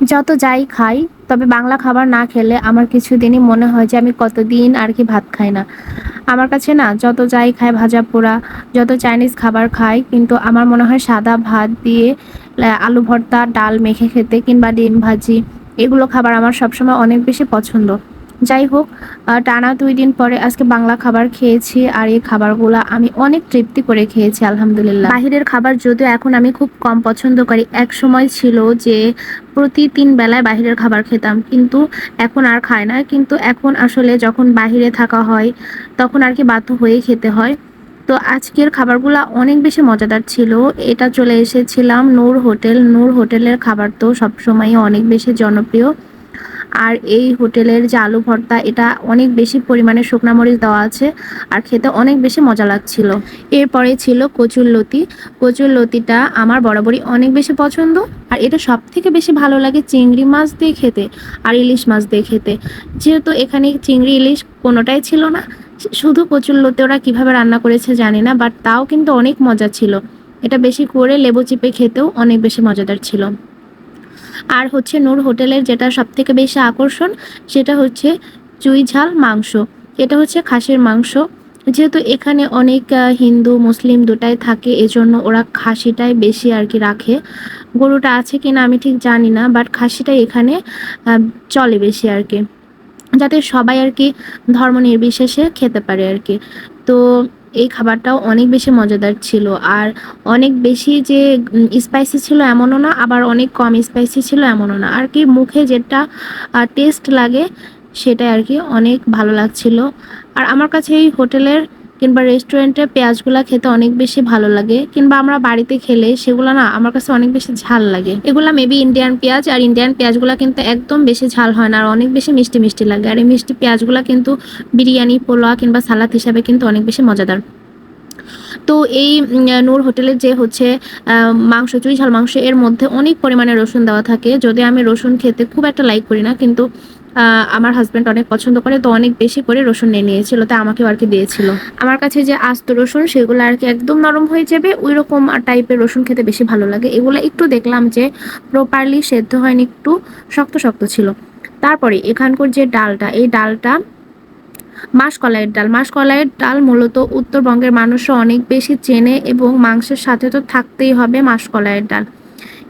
যত যাই খাই, তবে বাংলা খাবার না খেলে আমার কিছুদিনই মনে হয় যে আমি কতদিন আর কি ভাত খাই না। আমার কাছে না, যত যাই খাই ভাজা পোড়া, যত চাইনিজ খাবার খাই, কিন্তু আমার মনে হয় সাদা ভাত দিয়ে আলু ভর্তা, ডাল মেখে খেতে কিংবা ডিম ভাজি, এগুলো খাবার আমার সবসময় অনেক বেশি পছন্দ। যাই হোক টানা দুই দিন পরে আজকে বাংলা খাবার খেয়েছি আর এই খাবারগুলো আমি অনেক তৃপ্তি করে খেয়েছি, আলহামদুলিল্লাহ। বাহিরের খাবার যদিও এখন আমি খুব কম পছন্দ করি, এক সময় ছিল যে প্রতি তিন বেলায় বাহিরের খাবার খেতাম, কিন্তু এখন আর খায় না, কিন্তু এখন আসলে যখন বাহিরে থাকা হয়, তখন আর কি বাধ্য হয়ে খেতে হয়। তো আজকের খাবারগুলো অনেক বেশি মজাদার ছিল, এটা চলে এসেছিলাম নূর হোটেল। নূর হোটেলের খাবার তো সবসময় অনেক বেশি জনপ্রিয়। আর এই হোটেলের যে আলু ভর্তা, এটা অনেক বেশি পরিমাণে শুকনা মরিচ দেওয়া আছে আর খেতে অনেক বেশি মজা লাগছিল। এরপরে ছিল কচুর লতি। কচুর লতিটা আমার বরাবরই অনেক বেশি পছন্দ আর এটা সব থেকে বেশি ভালো লাগে চিংড়ি মাছ দিয়ে খেতে আর ইলিশ মাছ দিয়ে খেতে। যেহেতু এখানে চিংড়ি, ইলিশ কোনোটাই ছিল না। শুধু কচুর লতি ওরা কীভাবে রান্না করেছে জানি না, বাট তাও কিন্তু অনেক মজা ছিল। এটা বেশি করে লেবু চিপে খেতেও অনেক বেশি মজাদার ছিল। আর হচ্ছে নূর হোটেলের যেটা সব থেকে বেশি আকর্ষণ, সেটা হচ্ছে চুই ঝাল মাংস। এটা হচ্ছে খাসির মাংস। যেহেতু এখানে অনেক হিন্দু, মুসলিম দুটাই থাকে, এজন্য ওরা খাসিটাই বেশি আর কি রাখে। গরুটা আছে কিনা আমি ঠিক জানি না বাট খাসিটাই এখানে চলে বেশি আর কি। যাতে সবাই আর কি ধর্ম নির্বিশেষে খেতে পারে আর কি। তো এই খাবারটাও অনেক বেশি মজাদার ছিল। আর অনেক বেশি যে স্পাইসি ছিল এমনও না, আবার অনেক কম স্পাইসি ছিল এমনও না। আর কি মুখে যেটা টেস্ট লাগে, সেটাই আর কি অনেক ভালো লাগছিল। আর আমার কাছে এই হোটেলের কিংবা রেস্টুরেন্টে পেঁয়াজগুলা খেতে অনেক বেশি ভালো লাগে, কিংবা আমরা বাড়িতে খেলে সেগুলো না আমার কাছে অনেক বেশি ঝাল লাগে। এগুলা মেবি ইন্ডিয়ান পেঁয়াজ, আর ইন্ডিয়ান পেঁয়াজগুলা কিন্তু একদম বেশি ঝাল হয় না, আর অনেক বেশি মিষ্টি মিষ্টি লাগে। আর এই মিষ্টি পেঁয়াজগুলা কিন্তু বিরিয়ানি পোলোয়া কিংবা সালাদ হিসাবে কিন্তু অনেক বেশি মজাদার। তো এই নূর হোটেলের যে হচ্ছে মাংস চুই ঝাল মাংস এর মধ্যে অনেক পরিমাণে রসুন দেওয়া থাকে। যদি আমি রসুন খেতে খুব একটা লাইক করি না, কিন্তু আমার হাজব্যান্ড অনেক পছন্দ করে, তো অনেক বেশি করে রসুন নিয়ে নিয়েছিল, তাই আমাকেও আর কি দিয়েছিল। আমার কাছে যে আস্ত রসুন, সেগুলো আর কি একদম নরম হয়ে যাবে ওই রকম টাইপের রসুন খেতে বেশি ভালো লাগে। এগুলো একটু দেখলাম যে প্রপারলি সেদ্ধ হয়নি, একটু শক্ত শক্ত ছিল। তারপরে এখানকার যে ডালটা, এই ডালটা মাসকলাইয়ের ডাল। মাসকলাইয়ের ডাল মূলত উত্তরবঙ্গের মানুষও অনেক বেশি চেনে এবং মাংসের সাথে তো থাকতেই হবে মাসকলাইয়ের ডাল।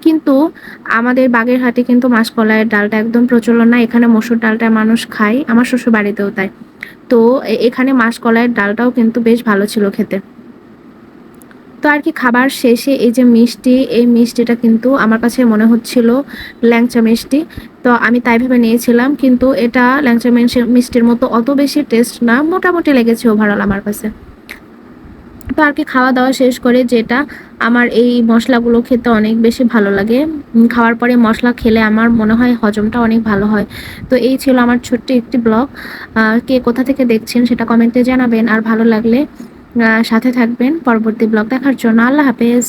কিন্তু আমাদের বাগেরহাটে কিন্তু মাসকলাইয়ের ডালটা একদম প্রচলন না। এখানে মসুর ডালটা মানুষ খায়, আমার শ্বশুর বাড়িতেও তাই। তো এখানে মাসকলাইয়ের ডালটাও কিন্তু বেশ ভালো ছিল খেতে। তো আর কি খাবার শেষে এই যে মিষ্টি, এই মিষ্টিটা কিন্তু আমার কাছে মনে হচ্ছিল ল্যাংচা মিষ্টি। তো আমি তাই ভেবে নিয়েছিলাম, কিন্তু এটা ল্যাংচা মিষ্টি- মিষ্টির মতো অত বেশি টেস্ট না, মোটামুটি লেগেছে ওভারঅল আমার কাছে। তো আর কি খাওয়া দাওয়া শেষ করে যেটা আমার এই মশলাগুলো খেতে অনেক বেশি ভালো লাগে। খাওয়ার পরে মশলা খেলে আমার মনে হয় হজমটা অনেক ভালো হয়। তো এই ছিল আমার ছোট্ট একটি ব্লগ। কে কোথা থেকে দেখছেন সেটা কমেন্টে জানাবেন। আর ভালো লাগলে সাথে থাকবেন। পরবর্তী ব্লগ দেখার জন্য। আল্লাহ হাফেজ।